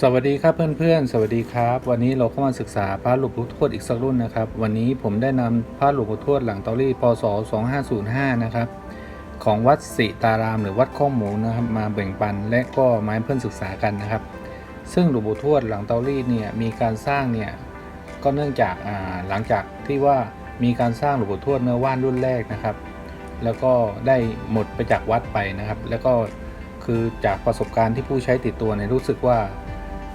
สวัสดีครับเพื่อนๆ สวัสดีครับ วันนี้เราก็มาศึกษาพระหลวงปู่ทวดอีกสักรุ่นนะครับ วันนี้ผมได้นำพระหลวงปู่ทวดหลังเตารีพศ 2505 นะครับ ของวัดสิตาราม หรือวัดข้องหมูนะครับมาแบ่งปันและก็มาให้เพื่อนศึกษากันนะครับ ซึ่งหลวงปู่ทวดหลังเตารีเนี่ยมีการสร้างเนี่ยก็เนื่องจากหลังจากที่ว่ามีการสร้างหลวงปู่ทวดเนื้อว่านรุ่นแรกนะครับ แล้วก็ได้หมดไปจากวัดไปนะครับ แล้วก็คือจากประสบการณ์ที่ผู้ใช้ติดตัวเนี่ยรู้สึกว่า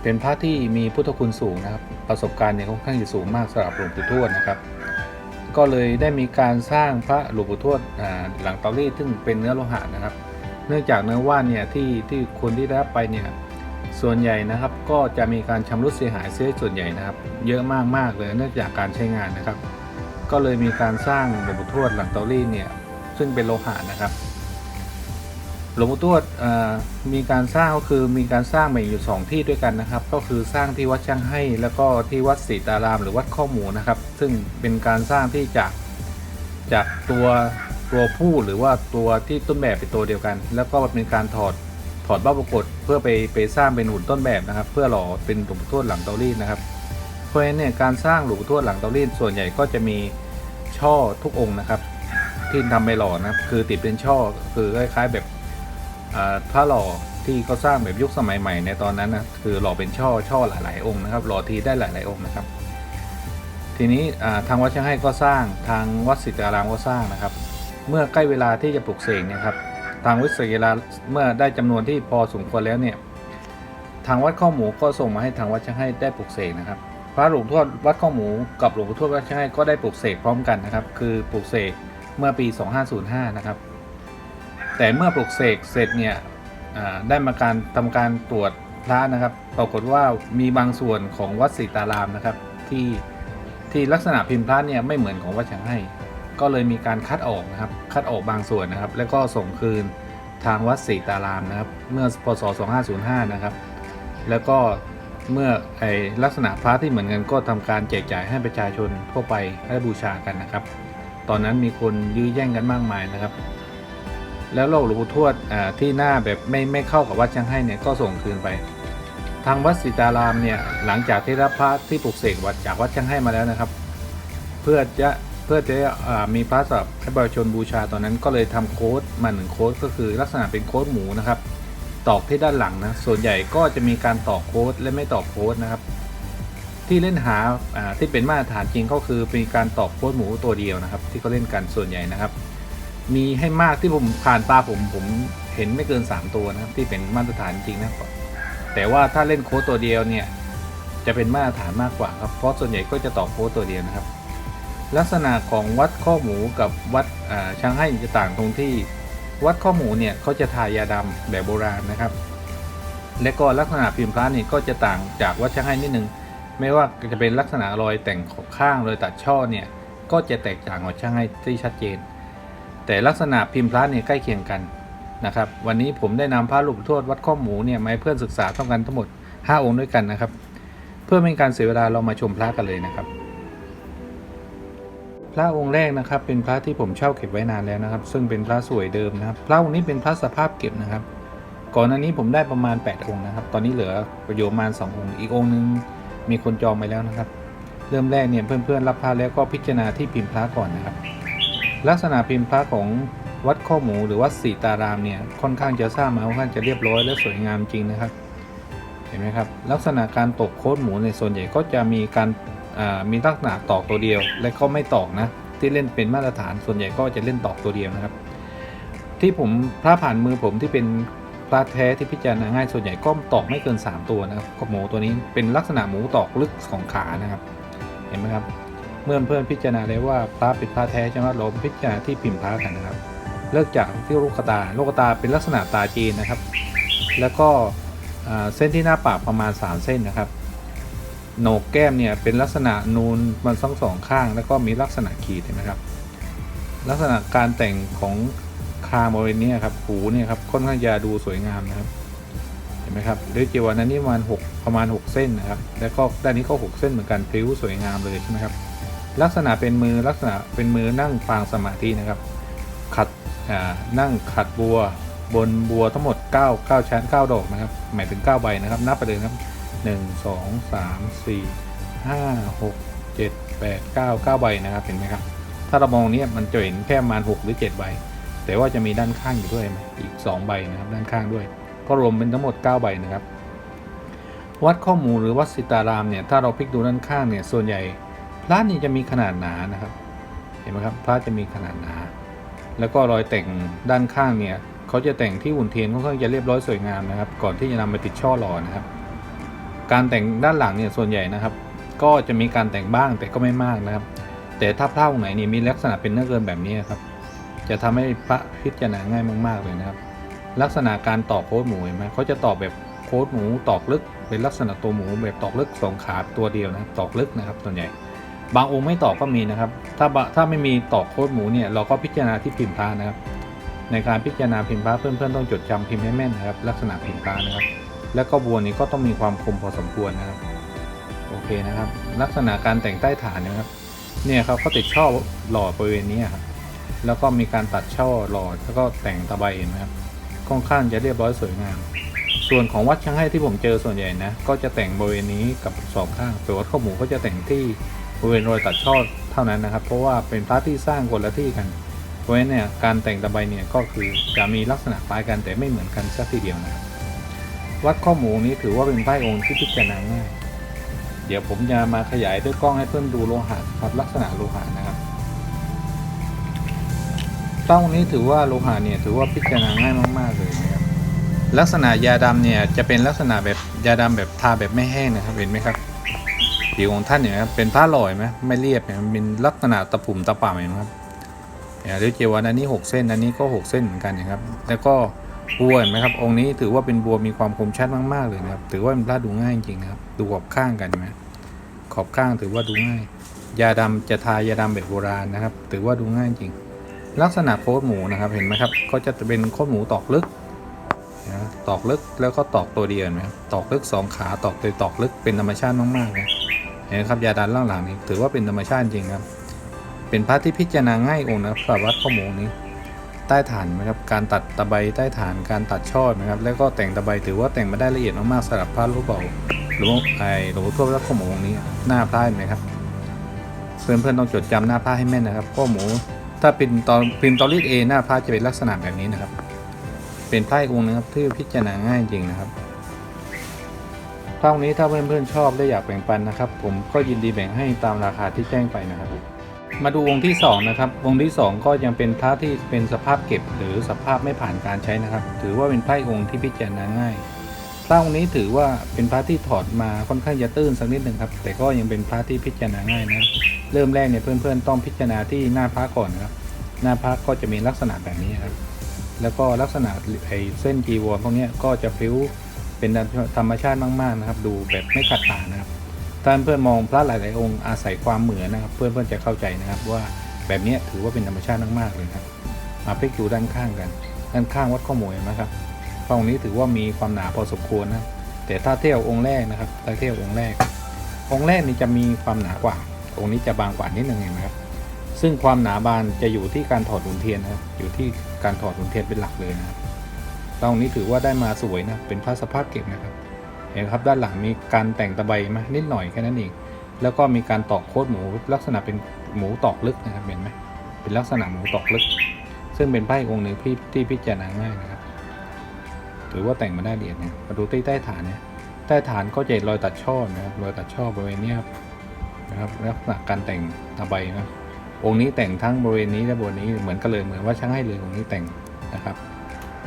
เป็นพระที่มีพุทธคุณสูงนะครับ ประสบการณ์เนี่ยค่อนข้างจะสูงมากสำหรับหลวงปู่ทวดนะครับ ก็เลยได้มีการสร้างพระหลวงปู่ทวดหลังเตารีดซึ่งเป็นเนื้อโลหะนะครับ เนื่องจากเนื้อว่านเนี่ยที่ที่คนที่ได้รับไปเนี่ยส่วนใหญ่นะครับก็จะมีการชำรุดเสียหายเสียส่วนใหญ่นะครับ เยอะมากๆเลยเนื่องจากการใช้งานนะครับ ก็เลยมีการสร้างหลวงปู่ทวดหลังเตารีดเนี่ยซึ่งเป็นโลหะนะครับ หลวงปู่ทวดมีการสร้างก็คือมีการสร้างมาอยู่ 2 ที่ด้วยกันนะครับ ก็คือสร้างที่วัดช่างให้ แล้วก็ที่วัดศรีตารามหรือวัดข้อหมูนะครับ ซึ่งเป็นการสร้างที่จากจากตัวตัวผู้หรือว่าตัวที่ต้นแบบเป็นตัวเดียวกัน แล้วก็เป็นการถอดถอดเบ้าปรากฏเพื่อไปไปสร้างเป็นหุ่นต้นแบบนะครับ เพื่อหล่อเป็นหลวงปู่ทวดหลังเตารีดนะครับเพราะฉะนั้นเนี่ยการสร้างหลวงปู่ทวดหลังเตารีดส่วนใหญ่ก็จะมีช่อทุกองค์นะครับ ที่ทำไปหล่อนะครับคือติดเป็นช่อคือคล้ายๆแบบ พระหล่อที่เขาสร้างแบบยุคสมัยใหม่ในตอนนั้นนะคือหล่อเป็นช่อช่อหลาย ๆ องค์นะครับหล่อทีได้หลาย ๆ องค์นะครับ ทีนี้ทางวัดช่างให้ก็สร้างทางวัดสิตารามก็สร้างนะครับ เมื่อใกล้เวลาที่จะปลุกเสกเนี่ยครับ ทางวัดสิตารามเมื่อได้จำนวนที่พอสมควรแล้วเนี่ยทางวัดข้อหมูก็ส่งมาให้ทางวัดช่างให้ได้ปลุกเสกนะครับ พระหลวงพ่อวัดข้อหมูกับหลวงพ่อทวดวัดช่างให้ก็ได้ปลุกเสกพร้อมกันนะครับ คือปลุกเสกเมื่อปี 2505 นะครับ แต่เมื่อปลุกเสกเสร็จเนี่ยได้มาการทำการตรวจพระนะครับ ปรากฏว่ามีบางส่วนของวัดศรีตารามนะครับที่ที่ลักษณะพิมพ์พระเนี่ยไม่เหมือนของวัดฉางให้ ก็เลยมีการคัดออกนะครับ คัดออกบางส่วนนะครับ แล้วก็ส่งคืนทางวัดศรีตารามนะครับ เมื่อพศ 2505 นะครับ แล้วก็เมื่อไอลักษณะพระที่เหมือนกันก็ทำการแจกจ่ายให้ประชาชนทั่วไปได้บูชากันนะครับ ตอนนั้นมีคนยื้อแย่งกันมากมายนะครับ แล้วโลกหลวงปู่ทวดที่หน้าแบบไม่ไม่เข้ากับวัดช่างให้เนี่ยก็ส่งคืนไป ทางวัดสิตารามเนี่ยหลังจากที่รับพระที่ปลุกเสกวัดจากวัดช่างให้มาแล้วนะครับ เพื่อจะเพื่อจะอ่ามีพระสำหรับให้ประชาชนบูชาตอนนั้นก็เลยทำโค้ดมาหนึ่งโค้ดก็คือลักษณะเป็นโค้ดหมูนะครับ ตอกที่ด้านหลังนะส่วนใหญ่ก็จะมีการตอกโค้ดและไม่ตอกโค้ดนะครับ ที่เล่นหาอ่าที่เป็นมาตรฐานจริงก็คือเป็นการตอกโค้ดหมูตัวเดียวนะครับ ที่เขาเล่นกันส่วนใหญ่นะครับ มีให้มากที่ผมผ่านตาผมผมเห็นไม่เกิน 3 ตัวนะครับที่เป็นมาตรฐานจริงนะแต่ว่าถ้าเล่นโค้ดตัวเดียวเนี่ยจะเป็นมาตรฐานมากกว่าครับเพราะส่วนใหญ่ก็จะต่อโค้ดตัวเดียวนะครับ ลักษณะของวัดข้อหมูกับวัดอ่าช้างให้จะต่างตรงที่ วัดข้อหมูเนี่ยเขาจะทายาดำแบบโบราณนะครับ และก็ลักษณะพิมพ์พระนี่ก็จะต่างจากวัดช้างให้นิดนึงไม่ว่าจะเป็นลักษณะรอยแต่งของข้างรอยตัดช่อเนี่ยก็จะแตกต่างกับช้างให้ที่ชัดเจน แต่ลักษณะพิมพ์พระเนี่ยใกล้เคียงกันนะครับ วันนี้ผมได้นำพระลวงปู่ทวดวัดข้อหมูเนี่ยมาให้เพื่อนศึกษาต้องกันทั้งหมด 5 องค์ด้วยกันนะครับ เพื่อไม่ให้การเสียเวลาเรามาชมพระกันเลยนะครับ พระองค์แรกนะครับเป็นพระที่ผมเช่าเก็บไว้นานแล้วนะครับ ซึ่งเป็นพระสวยเดิมนะครับ พระองค์นี้เป็นพระสภาพเก็บนะครับ ก่อนหน้านี้ผมได้ประมาณ 8 องค์นะครับ ตอนนี้เหลือประมาณ2องค์ อีกองค์นึงมีคนจองไปแล้วนะครับ เริ่มแรกเนี่ยเพื่อนๆรับพระแล้วก็พิจารณาที่พิมพ์พระก่อนนะครับ ลักษณะพิมพ์พระของวัดข้อหมูหรือวัดศรีตารามเนี่ยค่อนข้างจะสร้างมาค่อนข้างจะเรียบร้อยและสวยงามจริงนะครับ เห็นไหมครับ ลักษณะการตกโค้ดหมูในส่วนใหญ่ก็จะมีการมีลักษณะตอกตัวเดียว และก็ไม่ตอกนะที่เล่นเป็นมาตรฐานส่วนใหญ่ก็จะเล่นตอกตัวเดียวนะครับ ที่ผมพระผ่านมือผมที่เป็นพระแท้ที่พิจารณาง่ายส่วนใหญ่ก็ตอกไม่เกิน 3 ตัวนะครับก็หมูตัวนี้เป็นลักษณะหมูตอกลึกของขานะครับ เห็นไหมครับ มื่อเพื่อนพิจารณาแล้วว่าพระเป็นพระแท้ใช่ไหมพิจารณาที่พิมพ์พระกันนะครับ เลิกจากที่ลูกตาลูกตาเป็นลักษณะตาจีนนะครับ แล้วก็เส้นที่หน้าปากประมาณ 3 เส้นนะครับโหนกแก้มเนี่ยเป็นลักษณะนูนมันทั้งสองข้าง แล้วก็มีลักษณะขีดเห็นไหมครับ ลักษณะการแต่งของคางบริเวณเนี้ครับหูเนี่ยครับค่อนข้างจะดูสวยงามนะครับเห็นไหมครับด้วยจีวรนั้นนี่ประมาณ6ประมาณ 6 เส้นนะครับ แล้วก็ด้านนี้ก็ 6 เส้นเหมือนกันพิ้วสวยงามเลยใช่ไหมครับ ลักษณะเป็นมือลักษณะเป็นมือนั่งปางสมาธินะครับขัดนั่งขัดบัวบนบัวทั้งหมด 9 9 ชั้น 9 ดอกนะครับ หมายถึง 9 ใบนะครับ นับไปเลยครับหนึ่งสองสามสี่ห้าหกเจ็ดแปดเก้าเก้าใบนะครับ เห็นไหมครับ ถ้าเรามองเนี้ยมันจะเห็นแค่ประมาณหกหรือเจ็ดใบ แต่ว่าจะมีด้านข้างอยู่ด้วยไหมอีกสองใบนะครับ ด้านข้างด้วย ก็รวมเป็นทั้งหมดเก้าใบนะครับ วัดข้อมูลหรือวัดสิตารามเนี่ย ถ้าเราพลิกดูด้านข้างเนี่ย ส่วนใหญ่ พระนี่จะมีขนาดหนานะครับ เห็นไหมครับพระจะมีขนาดหนา แล้วก็รอยแต่งด้านข้างเนี่ยเขาจะแต่งที่หุ่นเทียนค่อนข้างจะเรียบร้อยสวยงามนะครับ ก่อนที่จะนำไปติดช่อหล่อนะครับ การแต่งด้านหลังเนี่ยส่วนใหญ่นะครับ ก็จะมีการแต่งบ้างแต่ก็ไม่มากนะครับ แต่ถ้าพระองค์ไหนเนี่ยมีลักษณะเป็นเนื้อเกินแบบนี้ครับจะทำให้พระพิจารณาง่ายมากๆเลยนะครับ ลักษณะการตอกโค้ดหมูเห็นไหมเขาจะตอกแบบโค้ดหมูตอกลึก เป็นลักษณะตัวหมูแบบตอกลึกสองขาตัวเดียวนะตอกลึกนะครับส่วนใหญ่ บางองค์ไม่ตอกก็มีนะครับ ถ้าบะถ้าไม่มีตอกโค้ดหมูเนี่ยเราก็พิจารณาที่พิมพ์พระนะครับ ในการพิจารณาพิมพ์พระเพื่อนๆต้องจดจำพิมพ์ให้แม่นนะครับ ลักษณะพิมพ์พระนะครับ แล้วก็บัวนี้ก็ต้องมีความคมพอสมควรนะครับ โอเคนะครับ ลักษณะการแต่งใต้ฐานนะครับ เนี่ยครับเขาติดช่อหล่อบริเวณนี้ครับแล้วก็มีการตัดช่อหล่อแล้วก็แต่งตะไบเห็นไหมครับค่อนข้างจะเรียบร้อยสวยงาม ส่วนของวัดช่างให้ที่ผมเจอส่วนใหญ่นะก็จะแต่งบริเวณนี้กับสองข้างแต่วัดข้อหมูก็จะแต่งที่ บริเวณรอยตัดช่อเท่านั้นนะครับ เพราะว่าเป็นพระที่สร้างคนละที่กัน เพราะฉะนั้นเนี่ยการแต่งตะไบเนี่ยก็คือจะมีลักษณะคล้ายกันแต่ไม่เหมือนกันสักทีเดียวนะครับวัดข้อหมูนี้ถือว่าเป็นไพ่องค์ที่พิจารณาง่าย เดี๋ยวผมจะมาขยายด้วยกล้องให้เพื่อนดูโลหะครับลักษณะโลหะนะครับเต้านี้ถือว่าโลหะเนี่ยถือว่าพิจารณาง่ายมากๆเลยนะครับลักษณะยาดำเนี่ยจะเป็นลักษณะแบบยาดำแบบทาแบบไม่แห้งนะครับเห็นไหมครับ ผิวของท่านเนี่ยนะครับเป็นผ้าลอยไหมไม่เรียบเนี่ยมันเป็นลักษณะตะปุ่มตะป่ำเห็นไหมครับเนี่ยหรือเจวันอันนี้ 6 เส้นอันนี้ก็ 6 เส้นเหมือนกันนะครับแล้วก็บัวเห็นไหมครับองค์นี้ถือว่าเป็นบัวมีความคมชัดมากๆเลยนะครับถือว่าเป็นพระดูง่ายจริงครับดูขอบข้างกันไหมขอบข้างถือว่าดูง่าย ยาดำจะทายาดำแบบโบราณนะครับ ถือว่าดูง่ายจริง ลักษณะโคดหมูนะครับเห็นไหมครับก็จะเป็นโคดหมูตอกลึกนะตอกลึกแล้วก็ตอกตัวเดียวเห็นะครับตอกลึกสองขาตอกโดยตอกลึกเป็นธรรมชาติมากๆนะ เห็นไหมครับยาดันล่างหลังนี้ถือว่าเป็นธรรมชาติจริงครับ เป็นพระที่พิจารณาง่ายองค์นะครับสำหรับวัดข้อมูลนี้ใต้ฐานนะครับการตัดตะไบใต้ฐานการตัดช่อนะครับ แล้วก็แต่งตะไบถือว่าแต่งมาได้ละเอียดมากๆสำหรับพระรูปเบาหรือว่าไอ้หลวงพ่อทวดวัดข้อมูลองนี้หน้าพระไหมครับเพื่อนๆต้องจดจำหน้าพระให้แม่นนะครับข้อมูถ้าเป็นตอนพิมพ์ตอรีดเอหน้าพระจะเป็นลักษณะแบบนี้นะครับ เป็นไพ่องค์นะครับที่พิจารณาง่ายจริงนะครับ พระองนี้ถ้าเพื่อนๆชอบและอยากแบ่งปันนะครับ ผมก็ยินดีแบ่งให้ตามราคาที่แจ้งไปนะครับ มาดูองที่สองนะครับองที่สองก็ยังเป็นพระที่เป็นสภาพเก็บ หรือสภาพไม่ผ่านการใช้นะครับ ถือว่าเป็นไพ่องค์ที่พิจารณาง่ายพระองค์นี้ถือว่าเป็นพระที่ถอดมาค่อนข้างจะตื้นสักนิดหนึ่งครับ แต่ก็ยังเป็นพระที่พิจารณาง่ายนะเริ่มแรกเนี่ยเพื่อนๆ ต้องพิจารณาที่หน้าพระก่อนนะครับ หน้าพระก็จะมีลักษณะแบบนี้ครับ แล้วก็ลักษณะไอ้เส้นจีวรพวกนี้ก็จะพลิ้ว เป็นธรรมชาติมากๆนะครับ ดูแบบไม่ขัดตานะครับถ้าเพื่อนมองพระหลายๆองค์อาศัยความเหมือนนะครับ เพื่อนเพื่อนๆจะเข้าใจนะครับว่าแบบนี้ถือว่าเป็นธรรมชาติมากๆเลยครับมาพลิกดูด้านข้างกัน ด้านข้างวัดข้อมูลนไหมครับพระองค์นี้ถือว่ามีความหนาพอสมควรนะแต่ถ้าเทียบองค์แรกนะครับถ้าเทียบองค์แรก องค์แรกนี่จะมีความหนากว่า องค์นี้จะบางกว่านิดนึงเห็นไหมครับ ซึ่งความหนาบานจะอยู่ที่การถอดหุนเทียนนะครับอยู่ที่การถอดหุนเทียนเป็นหลักเลยนะครับ ตรงนี้ถือว่าได้มาสวยนะ เป็นพระสภาพเก็บนะครับ เห็นครับด้านหลังมีการแต่งตะไบมานิดหน่อยแค่นั้นเอง แล้วก็มีการตอกโคดหมูลักษณะเป็นหมูตอกลึกนะครับเห็นไหมเป็นลักษณะหมูตอกลึก ซึ่งเป็นไพ่องค์หนึ่งที่ที่พิจารณาง่ายนะครับ ถือว่าแต่งมาได้เอียดนะมาดูใต้ใต้ฐานเนี่ยใต้ฐานก็จะรอยตัดช่อนะครับรอยตัดช่อบริเวณนี้ครับนะครับลักษณะการแต่งตะไบนะองค์นี้แต่งทั้งบริเวณนี้และบริเวณนี้เหมือนกันเลยเหมือนว่าช่างให้เลยองค์นี้แต่งนะครับ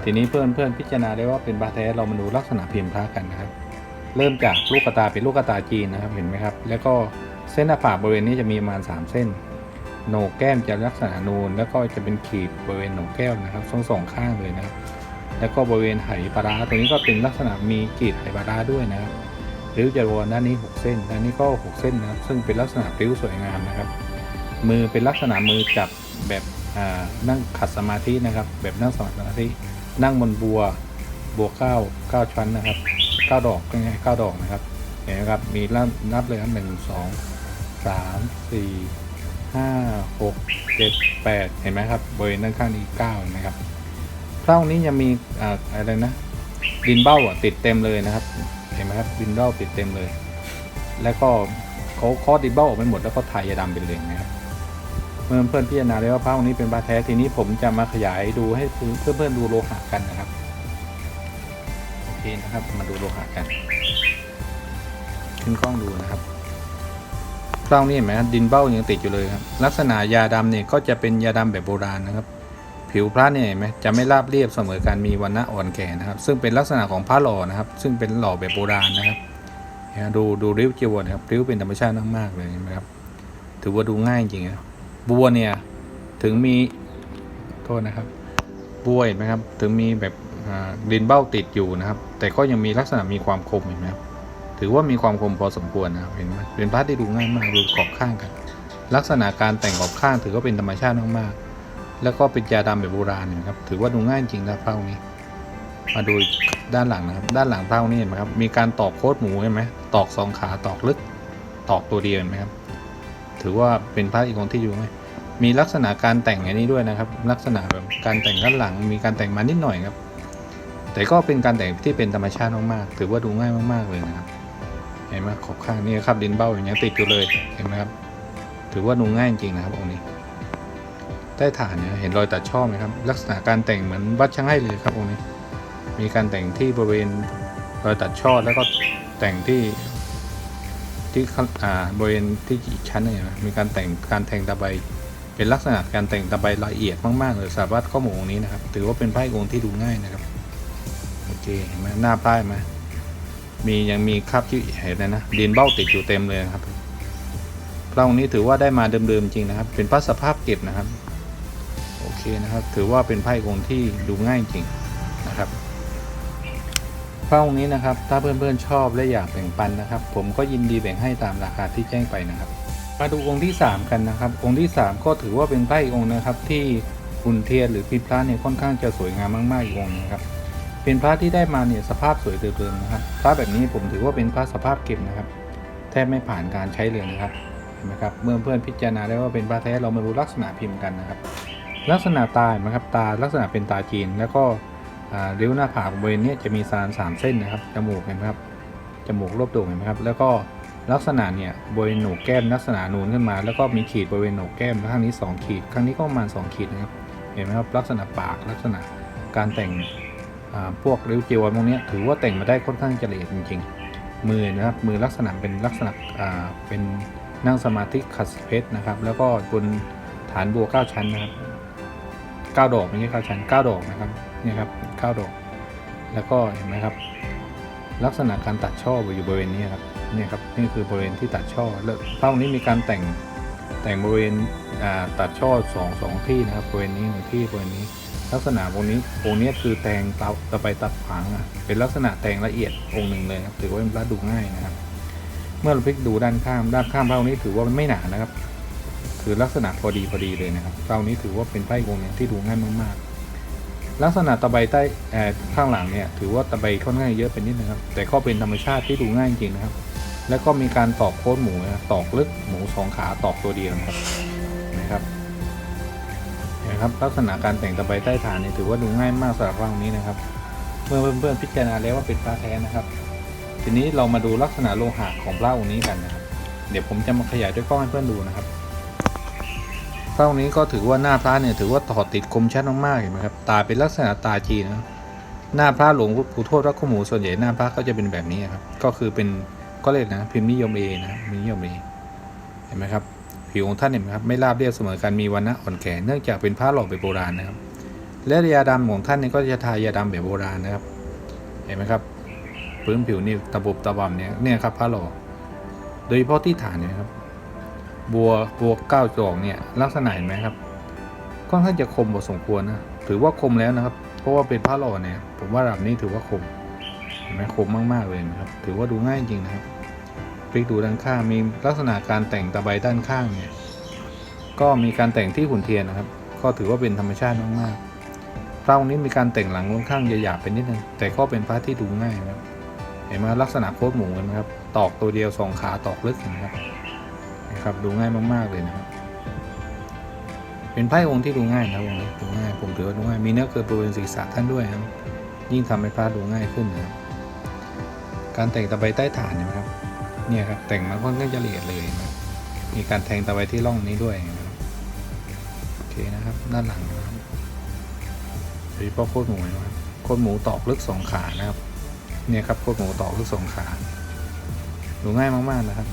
ทีนี้เพื่อนเพื่อนพิจารณาได้ว่าเป็นบาแท้เรามาดูลักษณะพิมพ์พระกันนะครับ เริ่มจากลูกกระตาเป็นลูกกระตาจีนนะครับเห็นไหมครับ แล้วก็เส้นหน้าผากบริเวณนี้จะมีประมาณ 3 เส้นโหนกแก้มจะลักษณะนูน แล้วก็จะเป็นขีดบริเวณโหนกแก้วนะครับทั้งสองข้างเลยนะครับแล้วก็บริเวณไหปลาร้าตรงนี้ก็เป็นลักษณะมีขีดไหปลาร้าด้วยนะครับหรือจะวนด้านนี้ 6 เส้นด้านนี้ก็ 6 เส้นนะครับซึ่งเป็นลักษณะปลิ้วสวยงามนะครับ มือเป็นลักษณะมือจับแบบนั่งขัดสมาธินะครับ แบบนั่งสมาธิ นั่งบนบัวบัวเก้าเก้าชั้นนะครับเก้าดอกเป็นไงเก้าดอกนะครับเห็นไหมครับมีนับนับเลยครับหนึ่งสองสามสี่ห้าหกเจ็ดแปดเห็นไหมครับบริเวณด้านข้างนี้เก้านะครับเต้านี้ยังมีอ่าอะไรนะดินเบ้าติดเต็มเลยนะครับ เห็นไหมครับวินโดว์ติดเต็มเลย แล้วก็เขาคอดิบเบิลออกไปหมดแล้วก็ถ่ายยาดำไปเลยนะครับ มื่อเพื่อนพิจารณาแล้วว่าพระองค์นี้เป็นพระแท้ทีนี้ผมจะมาขยายดูให้เพื่อนๆดูโลหะกันนะครับโอเคนะครับมาดูโลหะกันขึ้นกล้องดูนะครับพระองค์นี้เห็นไหมครับดินเบ้ายังติดอยู่เลยครับ ลักษณะยาดำเนี่ยก็จะเป็นยาดำแบบโบราณนะครับ ผิวพระเนี่ยเห็นไหมจะไม่ราบเรียบเสมอกันมีวันณะอ่อนแก่นะครับ ซึ่งเป็นลักษณะของพระหล่อนะครับ ซึ่งเป็นหล่อแบบโบราณนะครับดูดูริ้วจีวรนะครับริ้วเป็นธรรมชาติมากๆเลยนไหมครับ ถือว่าดูง่ายจริงนะ บัวเนี่ยถึงมีโทษนะครับบัวเห็นไหมครับถึงมีแบบดินเบ้าติดอยู่นะครับ แต่ก็ยังมีลักษณะมีความคมเห็นไหมครับถือว่ามีความคมพอสมควรนะครับเห็นไหมเป็นพระที่ดูง่ายมากดูขอบข้างกัน ลักษณะการแต่งขอบข้างถือว่าเป็นธรรมชาติมากๆแล้วก็เป็นยาดำแบบโบราณนะครับ ถือว่าดูง่ายจริงนะพระองค์นี้ มาดูด้านหลังนะครับ ด้านหลังพระองค์นี้เห็นไหมครับมีการตอกโคตรหมูเห็นไหมตอกสองขาตอกลึกตอกตัวเดียวเห็นไหมครับ ถือว่าเป็นพระอีกองที่อยู่ไหมมีลักษณะการแต่งอันนี้ด้วยนะครับ ลักษณะแบบการแต่งด้านหลัง มีการแต่งมานิดหน่อยครับ แต่ก็เป็นการแต่งที่เป็นธรรมชาติมากๆถือว่าดูง่ายมากๆเลยนะครับ เห็นไหมขอบข้างนี่ครับดินเบ้าอย่างเงี้ยติดอยู่เลยเห็นไหมครับ ถือว่าดูง่ายจริงนะครับองค์นี้ใต้ฐานเนี่ยเห็นรอยตัดช่อไหมครับ ลักษณะการแต่งเหมือนวัดช่างให้เลยครับองค์นี้ มีการแต่งที่บริเวณรอยตัดช่อแล้วก็แต่งที่ ที่อ่าบริเวณที่อีกชั้นนึงมีการแต่งการแทงตะไบเป็นลักษณะการแต่งตะไบละเอียดมากๆเลยสามารถข้อมูลองนี้นะครับ ถือว่าเป็นไพ่องค์ที่ดูง่ายนะครับโอเคเห็นไหมหน้าป้ายไหมมียังมีคราบที่เห็นเลยนะดินเบ้าติดอยู่เต็มเลยครับพระองค์นี้ถือว่าได้มาเดิมๆจริงนะครับ เป็นพระสภาพเก็บนะครับ โอเคนะครับ ถือว่าเป็นไพ่องค์ที่ดูง่ายจริง พระองนี้นะครับ ถ้าเพื่อนๆชอบและอยากแบ่งปันนะครับ ผมก็ยินดีแบ่งให้ตามราคาที่แจ้งไปนะครับ มาดูองค์ที่ 3 กันนะครับ องค์ที่ 3 ก็ถือว่าเป็นพระอีกองค์นะครับ ที่หุ่นเทียนหรือพิพระเนี่ยค่อนข้างจะสวยงามมากๆอีกองค์นะครับ เป็นพระที่ได้มาเนี่ยสภาพสวยเดิมๆนะครับพระแบบนี้ผมถือว่าเป็นพระสภาพเก็บนะครับ แทบไม่ผ่านการใช้เลยนะครับเห็นไหมครับเมื่อเพื่อนพิจารณาได้ว่าเป็นพระแท้เรามาดูลักษณะพิมพ์กันนะครับ ลักษณะตาเห็นไหมครับตาลักษณะเป็นตาจีนแล้วก็ ริ้วหน้าผากบริเวณนี้จะมีซานสามเส้นนะครับจมูกเห็นไหมครับจมูกรวบโด่งเห็นไหมครับ แล้วก็ลักษณะเนี่ยบริเวณโหนกแก้มลักษณะนูนขึ้นมา แล้วก็มีขีดบริเวณโหนกแก้มข้างนี้ 2 ขีดข้างนี้ก็ประมาณ 2 ขีดนะครับเห็นไหมครับลักษณะปากลักษณะการแต่งพวกริ้วจีวรพวกนี้ถือว่าแต่งมาได้ค่อนข้างจะละเอียดจริงๆ มือนะครับมือลักษณะเป็นลักษณะเป็นนั่งสมาธิขัดเพชรนะครับ แล้วก็บนฐานบัวเก้าชั้นนะครับเก้าดอกไม่ใช่เก้าชั้นเก้าดอกนะครับนี่ครับ เก้าดอก แล้วก็เห็นไหมครับ ลักษณะการตัดช่ออยู่บริเวณนี้ครับนี่ครับนี่คือบริเวณที่ตัดช่อแล้วเป้านี้มีการแต่งแต่งบริเวณตัดช่อสองสองที่นะครับบริเวณนี้หนึ่งที่บริเวณนี้ ลักษณะองค์นี้องค์นี้คือแตงตะตะไปตัดขวางอะเป็นลักษณะแตงละเอียดองค์หนึ่งเลยครับถือว่าเป็นพระดูง่ายนะครับ เมื่อเราพลิกดูด้านข้างด้านข้างพระองค์นี้ถือว่าไม่หนานะครับ คือลักษณะพอดีพอดีเลยนะครับพระองค์นี้ถือว่าเป็นไพ่องค์หนึ่งที่ดูง่ายมากๆ ลักษณะตะไบใต้ข้างหลังเนี่ยถือว่าตะไบค่อนข้างเยอะไปนิดนะครับ แต่ก็เป็นธรรมชาติที่ดูง่ายจริงนะครับ แล้วก็มีการตอกโค้ดหมูนะตอกลึกหมูสองขาตอกตัวเดียวนะครับนะครับนะครับลักษณะการแต่งตะไบใต้ฐานเนี่ยถือว่าดูง่ายมากสำหรับร่างนี้นะครับ เมื่อเพื่อนๆพิจารณาแล้วว่าเป็นพระแท้นะครับ ทีนี้เรามาดูลักษณะโลหะของพระองค์นี้กันนะครับ เดี๋ยวผมจะมาขยายด้วยกล้องให้เพื่อนดูนะครับ พระองค์นี้ก็ถือว่าหน้าพระเนี่ยถือว่าต่อติดคมชัดมากๆเห็นไหมครับตาเป็นลักษณะตาจีนะ หน้าพระหลวงปู่ทวดวัดข้อหมูส่วนใหญ่หน้าพระก็จะเป็นแบบนี้ครับก็คือเป็นก็เรียกนะพิมพ์นิยมเอนะพิมพ์นิยมเอเห็นไหมครับผิวของท่านเห็นไหมครับไม่ราบเรียบเสมอกันมีวันณะอ่อนแก่เนื่องจากเป็นพระหล่อแบบโบราณนะครับ และยาดำของท่านเนี่ยก็จะทายาดำแบบโบราณนะครับ เห็นไหมครับพื้นผิวนี่ตะบุบตะบำเนี่ยเนี่ยครับพระหล่อโดยเฉพาะที่ฐานเนี่ยครับ บัวบัวเก้าดอกเนี่ยลักษณะเห็นไหมครับค่อนข้างจะคมพอสมควรนะถือว่าคมแล้วนะครับ เพราะว่าเป็นผ้าหล่อเนี่ย ผมว่าระดับนี้ถือว่าคมเห็นไหมคมมากๆเลยนะครับ ถือว่าดูง่ายจริงนะครับพลิกดูด้านข้างมีลักษณะการแต่งตะไบด้านข้างเนี่ยก็มีการแต่งที่หุ่นเทียนนะครับ ก็ถือว่าเป็นธรรมชาติมากๆพระองค์นี้มีการแต่งหลังค่อนข้างหยาบๆไปนิดนึงแต่ก็เป็นพระที่ดูง่ายนะครับ เห็นไหมลักษณะโคตรหมูเห็นไหมครับตอกตัวเดียวสองขาตอกลึกนไหมครับ นะครับดูง่ายมาก ๆ เลยนะครับ เป็นไพ่องค์ที่ดูง่ายนะองค์นี้ดูง่ายผมถือว่าดูง่ายมีเนื้อเกินบริเวณศีรษะท่านด้วยครับยิ่งทำให้พระดูง่ายขึ้นนะครับการแต่งตะไบใต้ฐานเห็นไหมครับ เนี่ยครับแต่งมาค่อนข้างจะละเอียดเลยนะมีการแทงตะไบที่ร่องนี้ด้วยนะครับโอเคนะครับด้านหลังนะครับโดยเฉพาะโคตรหมูนะครับโคตรหมูตอกลึกสองขานะครับ เนี่ยครับโคตรหมูตอกลึกสองขาดูง่ายมากๆนะครับ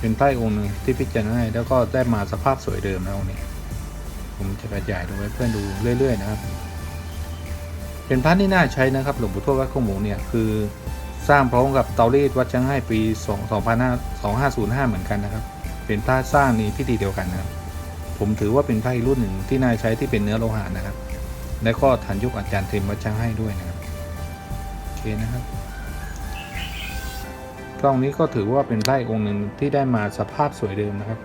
เป็นใต้องค์หนึ่งที่พิจารณาให้แล้วก็ได้มาสภาพสวยเดิมนะองค์นี้ผมจะขยายดูให้เพื่อนดูเรื่อย ๆ นะครับ เป็นพระที่น่าใช้นะครับ หลวงปู่ทวดวัดโคงหมูเนี่ยคือสร้างพร้อมกับเตารีดวัดช้างให้ปี2 2505 เหมือนกันนะครับ เป็นพระสร้างในพิธีเดียวกันนะครับ ผมถือว่าเป็นพระอีกรุ่นหนึ่งที่น่าใช้ที่เป็นเนื้อโลหะนะครับ และก็ทันยุคอาจารย์เทมวัดช้างให้ด้วยนะครับโอเคนะครับ ล้องนี้ก็ถือว่าเป็นพระอีกองค์หนึ่งที่ได้มาสภาพสวยเดิมนะครับ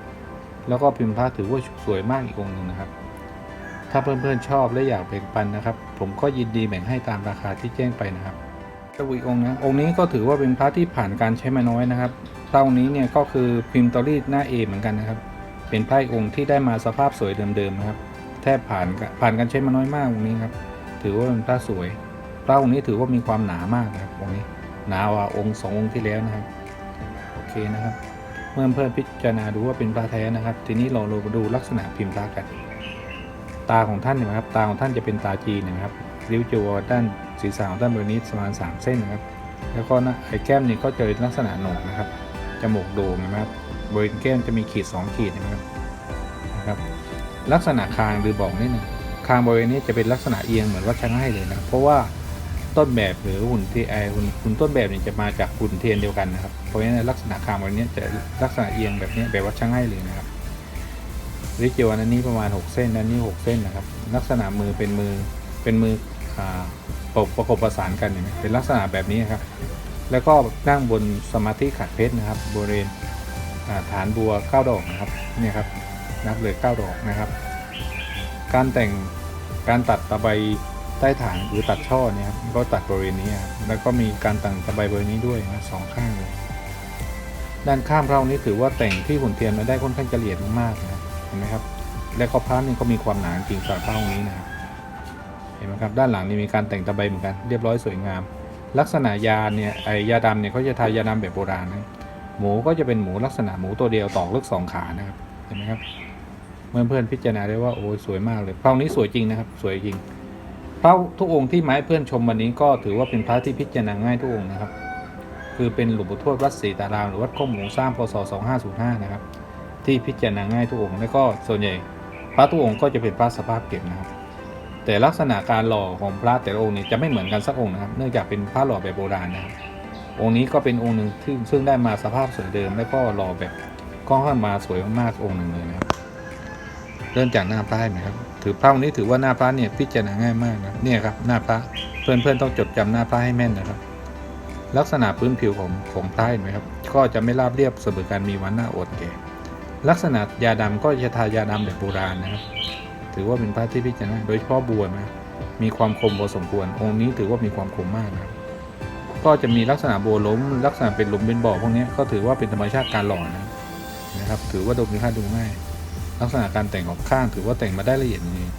แล้วก็พิมพ์พระถือว่าสวยมากอีกองค์หนึ่งนะครับ ถ้าเพื่อนๆชอบและอยากแบ่งปันนะครับ ผมก็ยินดีแบ่งให้ตามราคาที่แจ้งไปนะครับตะวีองค์นะองค์นี้ก็ถือว่าเป็นพระที่ผ่านการใช้มาน้อยนะครับพระองค์นี้เนี่ยก็คือพิมพ์ตอรี่หน้าเอเหมือนกันนะครับ เป็นพระอีกองค์ที่ได้มาสภาพสวยเดิมๆนะครับ แทบผ่านผ่านการใช้มาน้อยมากองค์นี้ครับ ถือว่าเป็นพระสวยพระองค์นี้ถือว่ามีความหนามากนะครับองค์นี้ หนากว่าองค์สององค์ที่แล้วนะครับโอเคนะครับ เมื่อเพื่อนพิจารณาดูว่าเป็นพระแท้นะครับ ทีนี้เราลองดูลักษณะพิมพ์พระกัน ตาของท่านเห็นะครับ ตาของท่านจะเป็นตาจีนนะครับริ้วจีวด้านศีรษะของท่านบริเวณนี้ประมาณ3เส้นนะครับ แล้วก็น้าไอ้แก้มนี่ก็จะเป็นลักษณะโหนกนะครับจมูกโด่งนะครับบริเวณแก้มจะมีขีด 2 ขีดนะครับนะครับ ลักษณะคางหรือบอกนิดนึงคางบริเวณนี้จะเป็นลักษณะเอียงเหมือนวัดช้างให้เลยนะเพราะว่า ต้นแบบหรือหุ่นที่ไอหุ่นหุ่นต้นแบบนี่จะมาจากหุ่นเทียนเดียวกันนะครับ เพราะฉะนั้นลักษณะคางบริเวณนี้จะลักษณะเอียงแบบนี้แบบวัดช้างให้เลยนะครับริจิวอันนี้ประมาณ 6 เส้นอันนี้ 6 เส้นนะครับ ลักษณะมือเป็นมือเป็นมืออ่าประประกบประสานกันเห็นไหมเป็นลักษณะแบบนี้ครับ แล้วก็นั่งบนสมาธิขัดเพชรนะครับบริเวณฐานบัว9ดอกนะครับนี่ครับนับเลย9ดอกนะครับ การแต่งการตัดตะไบ ใต้ฐานหรือตัดช่อเนี่ยครับก็ตัดบริเวณนี้ครับแล้วก็มีการแต่งตะไบบริเวณนี้ด้วยนะสองข้างเลยด้านข้างเรานี้ถือว่าแต่งที่หุ่นเทียนมาได้ค่อนข้างจะละเอียดมากๆนะเห็นไหมครับ และก็พาร์ทนี่ก็มีความหนาจริงสำหรับผ้าองนี้นะครับเห็นไหมครับด้านหลังนี่มีการแต่งตะไบเหมือนกันเรียบร้อยสวยงาม ลักษณะยาเนี่ยไอยาดำเนี่ยเขาจะทายาดำแบบโบราณนะหมูก็จะเป็นหมูลักษณะหมูตัวเดียวตอกลึกสองขานะครับเห็นไหมครับเมื่อนเพื่อนพิจารณาได้ว่าโอ้ยสวยมากเลยพระองนี้สวยจริงนะครับ สวยจริง พระทุกองค์ที่มาให้เพื่อนชมวันนี้ก็ถือว่าเป็นพระที่พิจารณาง่ายทุกองค์นะครับ คือเป็นหลวงปู่ทวดวัดศรีตารามหรือวัดโคกหมูสร้างพศ2505นะครับ ที่พิจารณาง่ายทุกองค์และก็ส่วนใหญ่ พระทุกองค์ก็จะเป็นพระสภาพเก็บนะครับ แต่ลักษณะการหล่อของพระแต่ละองค์นี้จะไม่เหมือนกันสักองค์นะครับ เนื่องจากเป็นพระหล่อแบบโบราณนะครับองค์นี้ก็เป็นองค์หนึ่งที่ซึ่งได้มาสภาพสวยเดิม แล้วก็หล่อแบบค่อนข้ามาสวยมากๆองค์หนึ่งเลยนะครับ เริ่มจากหน้าพระเห็นไหมครับ ถือพระองค์นี้ถือว่าหน้าพระเนี่ยพิจารณาง่ายมากนะเนี่ยครับหน้าพระเพื่อนๆต้องจดจำหน้าพระให้แม่นนะครับ ลักษณะพื้นผิวของของพระเห็นไหมครับก็จะไม่ราบเรียบเสมอกันมีวันหน้าอดแก่ลักษณะยาดำก็จะทายาดำแบบโบราณนะครับ ถือว่าเป็นพระที่พิจารณาโดยเฉพาะบัวนะมีความคมพอสมควร องค์นี้ถือว่ามีความคมมากนะครับก็จะมีลักษณะโบล้ม ลักษณะเป็นหลุมเป็นบ่อพวกนี้ก็ถือว่าเป็นธรรมชาติการหล่อนะนะครับ ถือว่าดูมีค่าดูง่าย ลักษณะการแต่งของข้างถือว่าแต่งมาได้ละเอียดจริง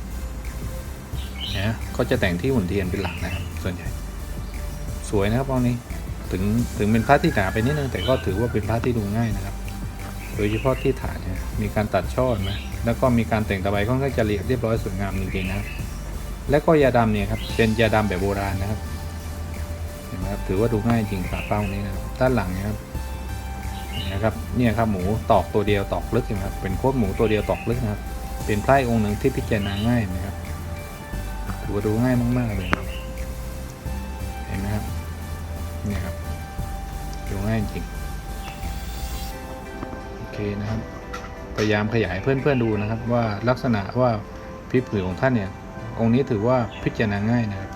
ๆนะก็จะแต่งที่หุ่นเทียนเป็นหลักนะครับ ส่วนใหญ่ สวยนะครับพวกนี้ถึงถึงเป็นพระที่หนาไปนิดนึงแต่ก็ถือว่าเป็นพระที่ดูง่ายนะครับ โดยเฉพาะที่ฐานเนี่ยมีการตัดช่อนะแล้วก็มีการแต่งตะไบค่อนข้างจะละเอียดเรียบร้อยสวยงามจริงๆนะครับและก็ยาดำเนี่ยครับเป็นยาดำแบบโบราณนะครับเห็นไหมครับถือว่าดูง่ายจริงฝาเป้านี้นะครับด้านหลังนะครับ นะครับเนี่ยครับหมูตอกตัวเดียวตอกลึกนไหมครับเป็นโคตรหมูตัวเดียวตอกลึกนะครับ เป็นไพร่องค์หนึ่งที่พิจารณาง่ายนะครับถือว่าดูง่ายมากๆเลยเห็นไหมครับเนี่ยครับดูง่ายจริงโอเคนะครับพยายามขยายเพื่อนๆดูนะครับว่าลักษณะว่าพิผือของท่านเนี่ยองค์นี้ถือว่าพิจารณาง่ายนะครับ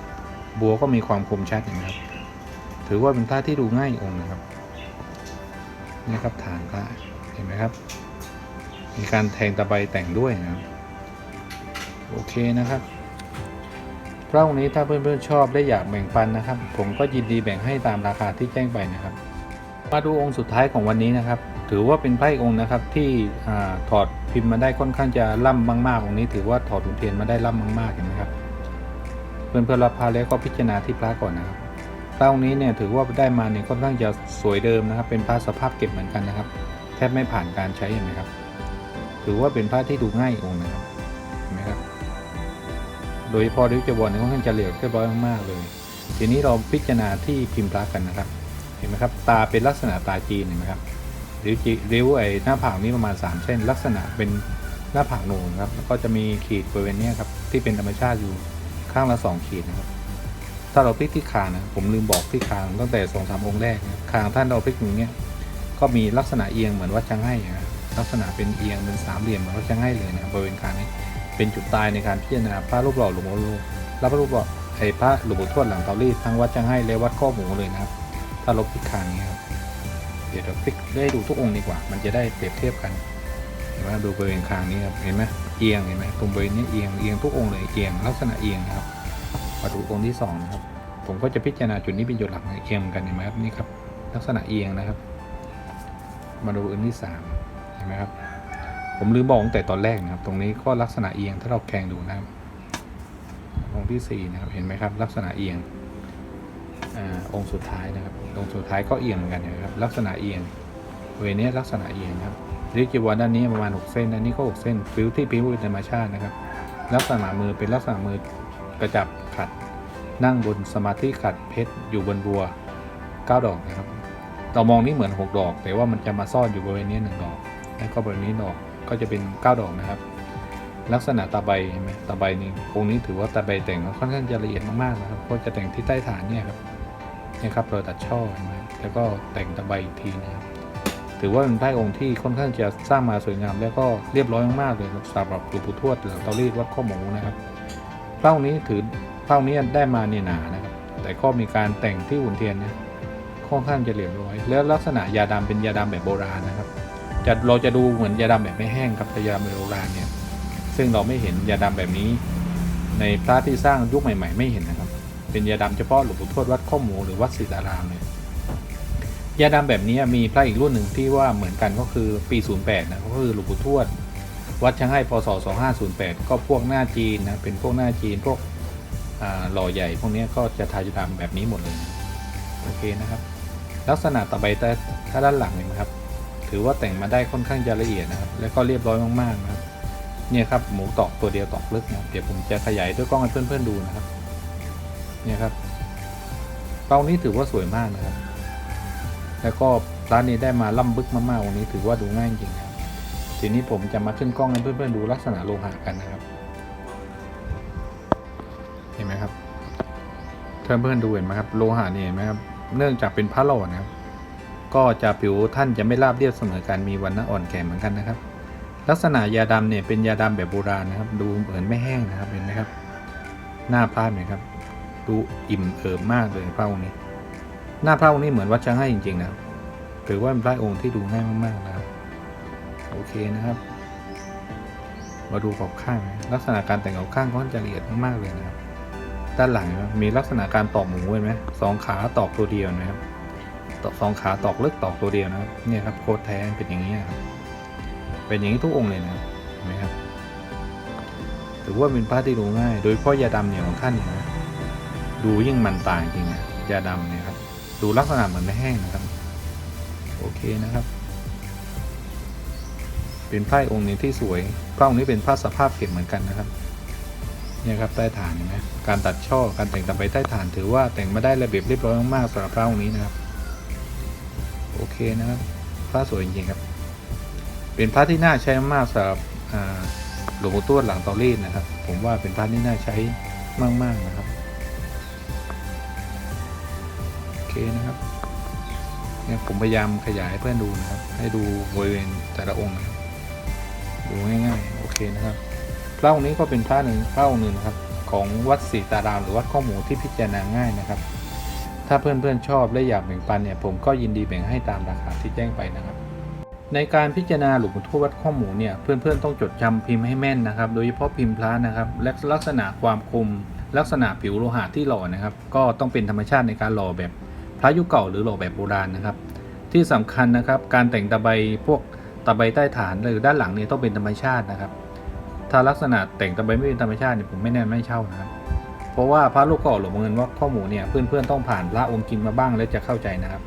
บัวก็มีความคมชัดนะครับ ถือว่าเป็นท่าที่ดูง่ายอีกองค์นะครับ นี่ครับฐานพระเห็นไหมครับ มีการแทงตะไบแต่งด้วยนะครับ โอเคนะครับพระองค์นี้ถ้าเพื่อนๆชอบได้อยากแบ่งปันนะครับ ผมก็ยินดีแบ่งให้ตามราคาที่แจ้งไปนะครับ มาดูองค์สุดท้ายของวันนี้นะครับ ถือว่าเป็นไพ่องค์นะครับที่ถอดพิมพ์มาได้ค่อนข้างจะล่ำมากๆองค์นี้ถือว่าถอดถุงเทียนมาได้ล่ำมากๆเห็นไหมครับเพื่อนๆรับพาแล้วก็พิจารณาที่พระก่อนนะครับ พระองนี้เนี่ยถือว่าได้มาเนี่ยค่อนข้างจะสวยเดิมนะครับ เป็นพระสภาพเก็บเหมือนกันนะครับ แทบไม่ผ่านการใช้เห็นไหมครับ ถือว่าเป็นพระที่ดูง่ายอองค์นะครับเห็นไหมครับ โดยเฉพอริ้วจวรเนี่ยค่อนข้างจะเหลียวเรียบร้อยมากๆเลย ทีนี้เราพิจารณาที่พิมพ์พระกันนะครับ เห็นไหมครับ ตาเป็นลักษณะตาจีนเห็นไหมครับริ้วจีริ้วไอ้หน้าผากนี้ประมาณ 3 เส้น ลักษณะเป็นหน้าผากโหนงครับแล้วก็จะมีขีดบริเวณนี้ครับที่เป็นธรรมชาติอยู่ข้างละสองขีดนะครับ ถ้าเราพลิกที่คางนะผมลืมบอกที่คางตั้งแต่สองสามองค์แรกนะคางท่านเราพลิกอย่างเนี้ยก็มีลักษณะเอียงเหมือนวัดชังให้นะลักษณะเป็นเอียงเป็นสามเหลี่ยมเหมือนวัดชังให้เลยนะบริเวณคางนี้เป็นจุดตายในการพิจารณาพระรูปหล่อหลวงพ่อลูกและพระรูปหล่อไอ้พระหลวงปู่ทวดหลังเตารีดทั้งวัดชังให้และวัดข้อหมูเลยนะครับ ถ้าเราพลิกคางนี้ครับเดี๋ยวเราพลิกได้ดูทุกองค์ดีกว่า มันจะได้เปรียบเทียบกันเห็นไหมดูบริเวณคางนี้ครับเห็นไหมเอียงเห็นไหมตรงบริเวณนี้เอียงเอียงทุกองค์เลยเอียงลักษณะเอียงนะครับ มาดูองค์ที่สองนะครับ ผมก็จะพิจารณาจุดนี้เป็นจุดหลักในเอียงเหมือนกันเห็นไหมครับนี่ครับ ลักษณะเอียงนะครับ มาดูอันที่สามเห็นไหมครับ ผมลืมบอกตั้งแต่ตอนแรกนะครับ ตรงนี้ก็ลักษณะเอียงถ้าเราแข่งดูนะครับองค์ที่สี่นะครับ เห็นไหมครับ ลักษณะเอียงอองค์สุดท้ายนะครับ องค์สุดท้ายก็เอียงเหมือนกันนะครับ ลักษณะเอียง เวรนี้ลักษณะเอียงครับริจีวรด้านนี้ประมาณ 6 เส้นด้านนี้ก็ 6 เส้นฟิวที่พิวเป็นธรรมชาตินะครับ ลักษณะมือเป็นลักษณะมือกระจับ นั่งบนสมาธิขัดเพชรอยู่บนบัว 9 ดอกนะครับ เรามองนี่เหมือน 6 ดอก แต่ว่ามันจะมาซ่อนอยู่บริเวณนี้หนึ่งดอก แล้วก็บริเวณนี้ดอกก็จะเป็น 9 ดอกนะครับ ลักษณะตาใบเห็นไหมตาใบนี่องค์นี้ถือว่าตาใบแต่งค่อนข้างจะละเอียดมากๆนะครับก็จะแต่งที่ใต้ฐานเนี่ยครับนี่ครับเราตัดช่อเห็นไหมแล้วก็แต่งตาใบอีกทีนะครับถือว่าเป็นพระองค์ที่ค่อนข้างจะสร้างมาสวยงาม แล้วก็เรียบร้อยมากๆเลยสำหรับหลวงปู่ทวดหรือเตารีดวัดข้อหมูนะครับพระองค์นี้ถือ พระองค์นี้ได้มาเนี่ยหนานะครับ แต่ก็มีการแต่งที่หุ่นเทียนนะค่อนข้างจะเรียบร้อย แล้วลักษณะยาดำเป็นยาดำแบบโบราณนะครับจะเราจะดูเหมือนยาดำแบบไม่แห้งครับแต่ยาดำแบบโบราณเนี่ย ซึ่งเราไม่เห็นยาดำแบบนี้ ในพระที่สร้างยุคใหม่ ๆ ไม่เห็นนะครับ เป็นยาดำเฉพาะหลวงปู่ทวดวัดข้อหมูหรือวัดศรีตารามเลยยาดำแบบนี้มีพระอีกรุ่นหนึ่งที่ว่าเหมือนกันก็คือปี 08นะก็คือหลวงปู่ทวด วัดช่างให้พศ2508 ก็พวกหน้าจีนนะเป็นพวกหน้าจีนพวก หล่อใหญ่พวกนี้ก็จะทายาดำแบบนี้หมดเลยโอเคนะครับ ลักษณะตะไบแต่ถ้าด้านหลังเห็นไหมครับ ถือว่าแต่งมาได้ค่อนข้างจะละเอียดนะครับ แล้วก็เรียบร้อยมากๆนะครับ เนี่ยครับหมูตอกตัวเดียวตอกลึกนะเดี๋ยวผมจะขยายด้วยกล้องให้เพื่อนๆดูนะครับ เนี่ยครับเป้านี้ถือว่าสวยมากนะครับ แล้วก็ร้านนี้ได้มาล่ำบึกมากๆวันนี้ถือว่าดูง่ายจริงครับ ทีนี้ผมจะมาขึ้นกล้องให้เพื่อนๆดูลักษณะโลหะกันนะครับ เพื่อนๆดูเห็นไหมครับโลหะนี่เห็นไหมครับเนื่องจากเป็นพระหล่อนะครับ ก็จะผิวท่านจะไม่ราบเรียบเสมอกันมีวันณะอ่อนแก่เหมือนกันนะครับ ลักษณะยาดำเนี่ยเป็นยาดำแบบโบราณนะครับ ดูเหมือนไม่แห้งนะครับเห็นไหมครับ หน้าพระเนไหมครับ ดูอิ่มเอิบมากเลยพระองค์นี้ หน้าพระองค์นี้เหมือนวัดช้างให้จริงๆนะครับถือว่าเป็นพระองค์ที่ดูง่ายมากๆนะครับโอเคนะครับ มาดูขอบข้าง ลักษณะการแต่งขอบข้างก็จะละเอียดมากๆเลยนะครับ ด้านหลังนะครับมีลักษณะการตอกหมูเห็นไหมสองขาตอกตัวเดียวนะครับตอกสองขาตอกเลึกตอกตัวเดียวนะครับเนี่ยครับโคตรแท้เป็นอย่างนี้ครับเป็นอย่างนี้ทุกองค์เลยนะเห็นไหมครับถือว่าเป็นพระที่ดูง่าย โดยเฉพาะยาดำเนี่ยของท่านนะดูยิ่งมันต่างจริงอะยาดำเนี่ยครับดูลักษณะเหมือนไม่แห้งนะครับ โอเคนะครับ เป็นพระองค์นี้ที่สวยพระองค์นี้เป็นพระสภาพเก็บเหมือนกันนะครับ เนี่ยครับใต้ฐานเห็นไหมการตัดช่อการแต่งตะไบใต้ฐานถือว่าแต่งมาได้ระเบียบเรียบร้อยมากๆสำหรับพระองค์นี้นะครับ โอเคนะครับพระสวยจริงๆครับ เป็นพระที่น่าใช้มากๆสำหรับหลวงปู่ทวดหลังเตารีดนะครับ ผมว่าเป็นพระที่น่าใช้มากๆนะครับโอเคนะครับเนี่ยผมพยายามขยายให้เพื่อนดูนะครับ ให้ดูบริเวณแต่ละองค์นะครับดูง่ายๆโอเคนะครับ ระองค์นี้ก็เป็นพระหนึ่งพระองค์หนึ่งครับของวัดศรีตารามหรือวัดข้อหมูที่พิจารณาง่ายนะครับ ถ้าเพื่อนๆชอบและอยากแบ่งปันเนี่ยผมก็ยินดีแบ่งให้ตามราคาที่แจ้งไปนะครับ ในการพิจารณาหลวงปู่ทวดวัดข้อหมูเนี่ยเพื่อนๆต้องจดจำพิมพ์ให้แม่นนะครับ โดยเฉพาะพิมพ์พระนะครับและลักษณะความคม ลักษณะผิวโลหะที่หล่อนะครับ ก็ต้องเป็นธรรมชาติในการหล่อแบบพระยุคเก่าหรือหล่อแบบโบราณนะครับ ที่สำคัญนะครับการแต่งตะไบพวกตะไบใต้ฐานหรือด้านหลังเนี่ยต้องเป็นธรรมชาตินะครับ ถ้าลักษณะแต่งตะไบไม่เป็นธรรมชาติเนี่ยผมไม่แนะนำไม่เช่านะครับ เพราะว่าพระลูกก่อหลวงพ่อเงินวัดข้อหมูเนี่ยเพื่อนๆต้องผ่านพระองค์จริงมาบ้างแล้วจะเข้าใจนะครับ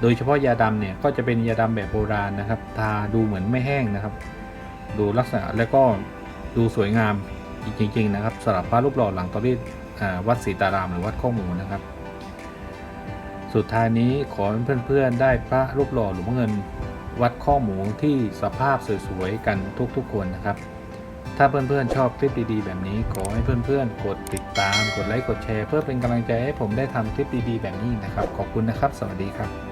โดยเฉพาะยาดำเนี่ยก็จะเป็นยาดำแบบโบราณนะครับ ทาดูเหมือนไม่แห้งนะครับ ดูลักษณะแล้วก็ดูสวยงามจริงๆนะครับสำหรับพระรูปหล่อหลังตอรีวัดศรีตารามหรือวัดข้อหมูนะครับสุดท้ายนี้ขอเพื่อนๆ ได้พระรูปหล่อหลวงพ่อเงิน วัดข้อหมูที่สภาพสวยๆ กันทุกๆคนนะครับ ถ้าเพื่อนๆชอบคลิปดีๆ แบบนี้ ขอให้เพื่อนๆ กดติดตาม กดไลค์ กดแชร์ เพื่อเป็นกำลังใจให้ผมได้ทำคลิปดีๆ แบบนี้นะครับ ขอบคุณนะครับ สวัสดีครับ